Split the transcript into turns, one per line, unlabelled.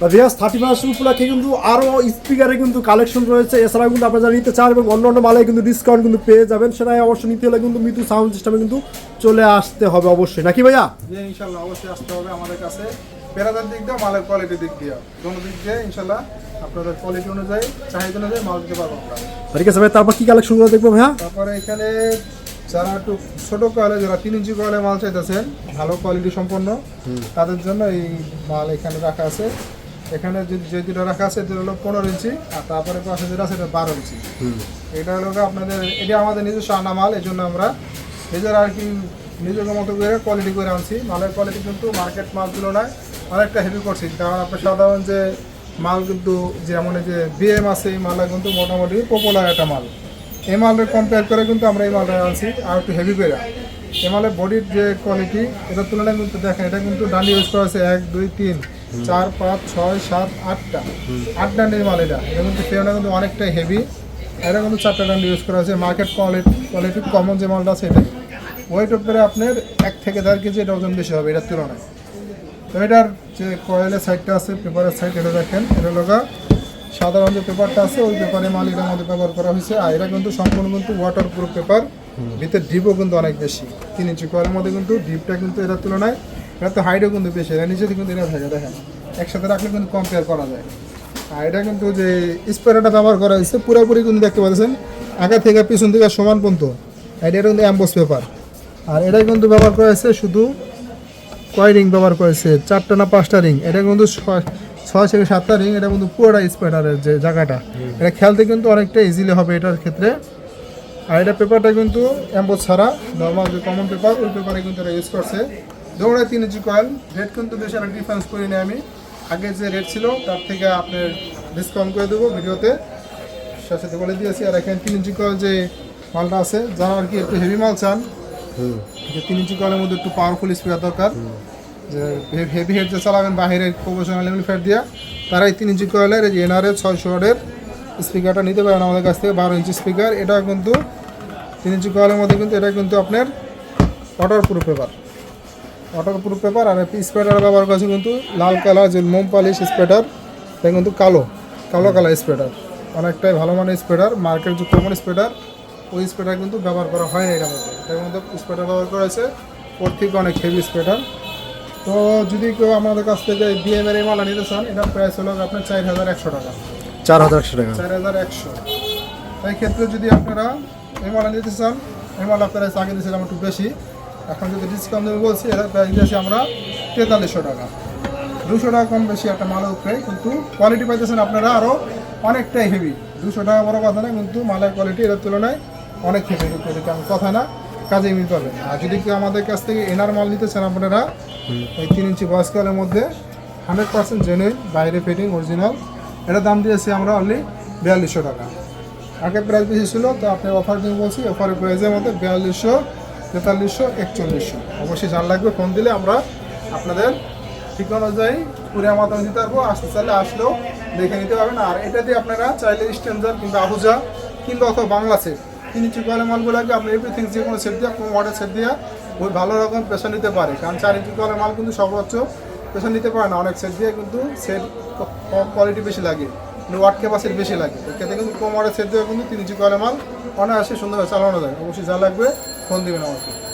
ভিয়াস thirty first উপলক্ষে কিন্তু আরও স্পিকারে কিন্তু কালেকশন রয়েছে। এছাড়াও কিন্তু আপনারা নিতে চান এবং অন্য অন্য মালে কিন্তু ডিসকাউন্ট কিন্তু পেয়ে যাবেন সেটাই অবশ্যই নিতে হলে কিন্তু মিতু সাউন্ড সিস্টেমে কিন্তু চলে আসতে হবে অবশ্যই। নাকি ভাইয়া?
ইনশাল্লাহ অবশ্যই আসতে হবে আমাদের কাছে। পেরাদার দিক দিয়ে মালের কোয়ালিটির দিক দিয়ে। দোনো দিক দিয়ে ইনশাল্লাহ আপনাদের কোয়ালিটি অনুযায়ী চাহিদা অনুযায়ী মাল দিতে পারব আমরা।
ঠিক আছে ভাই তারপর কি কালেকশনগুলো দেখব ভাইয়া?
তারপরে এখানে যারা একটু ছোট কয়েলে যারা তিন ইঞ্চি কয়েলে মাল চাইতেছেন ভালো কোয়ালিটি সম্পন্ন তাদের জন্য এই মাল এখানে রাখা আছে। এখানে যে যে দুটো রাখা আছে এটা হলো পনেরো ইঞ্চি আর তারপরে পাশে যেটা আছে এটা বারো ইঞ্চি। এটা হলো আপনাদের এটা আমাদের নিজস্ব আনা মাল এই জন্য আমরা নিজের আর কি নিজের মতো করে কোয়ালিটি করে আনছি। মালের কোয়ালিটি কিন্তু মার্কেট মাল তুলনায় অনেকটা হেভি করছি। কারণ আপনার সাধারণ যে মাল কিন্তু যেমন এই যে বিএম আছে এই মালটা কিন্তু মোটামুটি পপুলার একটা মাল। এই মালের কম্পেয়ার করে কিন্তু আমরা এই মালটা আনছি আর একটু হেভি করে। এই মালের বডির যে কোয়ালিটি এটার তুলনায় কিন্তু দেখেন এটা কিন্তু ডান্ডি ইউজ করা আছে এক দুই তিন। চার পাঁচ ছয় সাত আটটা। আট ডান্ডির মাল এটা। এটা কিন্তু ফেরোটা কিন্তু অনেকটাই হেভি এটা কিন্তু চারটা ডান্ডি ইউজ করা হয়েছে মার্কেট কোয়ালিটি কোয়ালিটি কমন যে মালটা আছে এটা। ওয়েট উপরে আপনার এক থেকে দেড় কেজি এটা ওজন বেশি হবে এটার তুলনায়। তো এটার যে কয়েলের সাইডটা আছে পেপারের সাইড এটা দেখেন। এটা লগা সাধারণ যে পেপারটা আছে ওই পেপারে মাল এটার মধ্যে ব্যবহার করা হয়েছে। আর এটা কিন্তু সম্পূর্ণ কিন্তু ওয়াটার প্রুফ পেপার ভিতরে ডিপও কিন্তু অনেক বেশি। তিন ইঞ্চি কয়েলের মধ্যে কিন্তু ডিপটা কিন্তু এটার তুলনায় এটা তো হাইটও কিন্তু বেশি এটা নিচে কিন্তু এটা থাকে দেখেন। একসাথে রাখলে কিন্তু কম্পেয়ার করা যায়। আর এটা কিন্তু যে স্প্রেটা ব্যবহার করা হয়েছে পুরোপুরি কিন্তু দেখতে পাচ্ছেন আগা থেকে পিছন থেকে সমান পর্যন্ত। এটা কিন্তু অ্যাম্বোস পেপার আর এটা কিন্তু ব্যবহার করা হয়েছে শুধু কয় রিং ব্যবহার করেছে চারটা না পাঁচটা রিং এটা কিন্তু ছয় ছয় থেকে সাতটা রিং এটা কিন্তু পুরোটা স্পাইডারের যে জায়গাটা। এটা খেলতে কিন্তু অনেকটা ইজিলি হবে এটার ক্ষেত্রে। আর এটা পেপারটা কিন্তু অ্যাম্বো ছাড়া নর্মাল যে কমন পেপার ওই পেপারে কিন্তু এটা ইউজ করছে। দৌড়ায় তিন ইঞ্চি কয়েল। রেট কিন্তু বেশি একটা ডিফারেন্স করিনি আমি। আগে যে রেট ছিল তার থেকে আপনার ডিসকাউন্ট করে দেবো ভিডিওতে। সাথে সাথে বলে দিয়েছি আর এখানে তিন ইঞ্চি কয়েল যে মালটা আছে যারা আর কি একটু হেভি মাল চান যে তিন ইঞ্চি কয়েলের মধ্যে একটু পাওয়ারফুল স্পিকার দরকার। যে হেভি হেড যে চালাবেন বাইরের প্রফেশনাল এমপ্লিফায়ার দিয়া তারা এই তিন ইঞ্চি কয়েলের এই এনআরএর ছয়শো ওয়ার্ডের স্পিকারটা নিতে পারেন আমাদের কাছ থেকে বারো ইঞ্চি স্পিকার এটা কিন্তু তিন ইঞ্চি কয়েলের মধ্যে কিন্তু এটা কিন্তু আপনার waterproof paper waterproof paper আর স্প্রেডার ব্যবহার করেছে কিন্তু লাল কালার যে মোম পালিশ স্প্রেডার এটা কিন্তু কালো কালো কালার স্প্রেডার অনেকটাই ভালো মানের স্প্রেটার মার্কেট যে কমন স্প্রেডার ওই স্প্রেটার কিন্তু ব্যবহার করা হয় না এটার মধ্যে এটার মধ্যে স্প্রেডার ব্যবহার করা হয়েছে। ওর থেকে অনেক হেভি স্প্রেডার তো যদি কেউ আমাদের কাছ থেকে বিএমএর এই মালা নিতে চান এটার প্রাইস হলো আপনার চার হাজার একশো টাকা।
চার হাজার একশো টাকা।
চার হাজার একশো। এই ক্ষেত্রে যদি আপনারা এই মালা নিতে চান এই মালা প্রাইস আগে দিয়েছিলাম একটু বেশি। এখন যদি ডিসকাউন্ট দেবে বলছি এটার প্রাইস দিয়েছি আমরা তেতাল্লিশশো টাকা। দুশো টাকা কম বেশি একটা মালের উপরে কিন্তু কোয়ালিটি পাইতেছেন আপনারা আরও অনেকটাই হেভি দুশো টাকা বড় কথা না কিন্তু মালের কোয়ালিটি এর তুলনায় অনেক হেভি এটা আমি কথা না কাজে মিল পাবেন আর যদি কেউ আমাদের কাছ থেকে এনার মাল নিতে চান আপনারা এই তিন ইঞ্চি বয়স্কালের মধ্যে হান্ড্রেড পার্সেন্ট জেনুইন বাইরে ফিটিং অরিজিনাল এটা দাম দিয়েছি আমরা অনলি বিয়াল্লিশশো টাকা। আগে প্রাইস বেশি ছিল তো আপনি অফার দিয়ে বলছি অফারের প্রাইসের মধ্যে বিয়াল্লিশশো তেতাল্লিশশো, একচল্লিশশো। অবশ্যই জান লাগবে, ফোন দিলে আমরা আপনাদের ঠিকানা অনুযায়ী পুরিয়া মাধ্যমে দিতে পারব। আসতে চাইলে আসলেও দেখে নিতে পারবেন। আর এটা দিয়ে আপনারা চাইলে স্ট্যান্ডার কিংবা আহুজা কিংবা অথবা বাংলা সেট তিন ইঞ্চি মালগুলো মালগুলোকে আপনি এভরিথিং যে কোনো সেট দিয়ে, কোনো মডেল সেট দিয়ে ওই ভালো রকম পেশা নিতে পারে। কারণ চার ইঞ্চি কয়েলের মাল কিন্তু সর্বোচ্চ পেশা নিতে পারে না। অনেক সেট দিয়ে কিন্তু সেট কোয়ালিটি বেশি লাগে ওয়াট ক্যাপাসিটি বেশি লাগে। এক্ষেত্রে কিন্তু কম মডেল সেট দিয়ে কিন্তু তিন ইঞ্চি কয়েলের মাল অনায়াসে সুন্দরভাবে চালানো যায়। অবশ্যই যা লাগবে। ফোন দেবেন আমাকে।